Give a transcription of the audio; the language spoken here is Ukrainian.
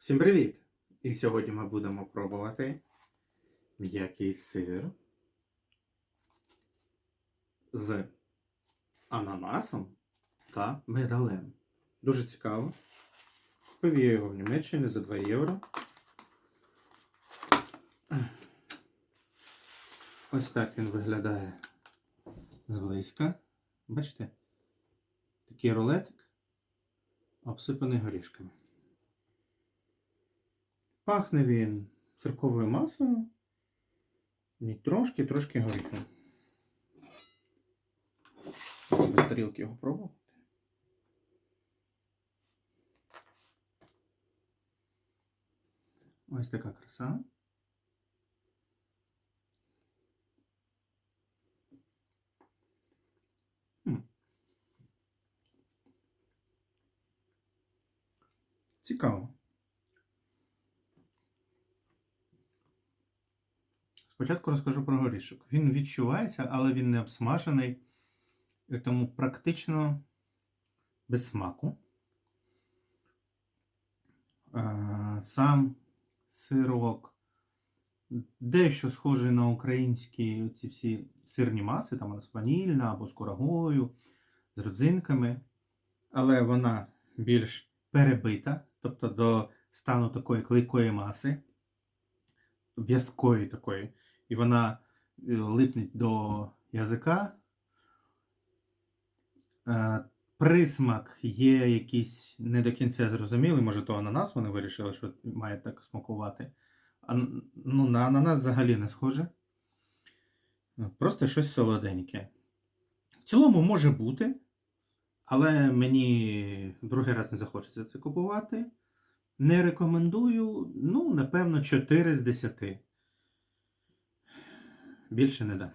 Всім привіт! І сьогодні ми будемо пробувати м'який сир з ананасом та медалем. Дуже цікаво. Купив я його в Німеччині за 2 євро. Ось так він виглядає зблизька. Бачите? Такий рулетик, обсипаний горішками. Пахне він цирковою масою. І трошки, трошки горіхом. Без тарілки його пробувати. Ось така краса. Цікаво. Спочатку розкажу про горішок. Він відчувається, але він не обсмажений, тому практично без смаку. Е, Сам сирок дещо схожий на українські ці всі сирні маси, там ванільна або з курагою, з родзинками, але вона більш перебита, тобто до стану такої клейкої маси, в'язкої такої і вона е, липне до язика. Е, Присмак є якийсь не до кінця зрозумілий, може, то ананас вони вирішили, що має так смакувати. А, ну, на ананас взагалі не схоже. Просто щось солоденьке. В цілому може бути, але мені другий раз не захочеться це купувати. Не рекомендую, ну, напевно, 4 з 10. Більше не дам.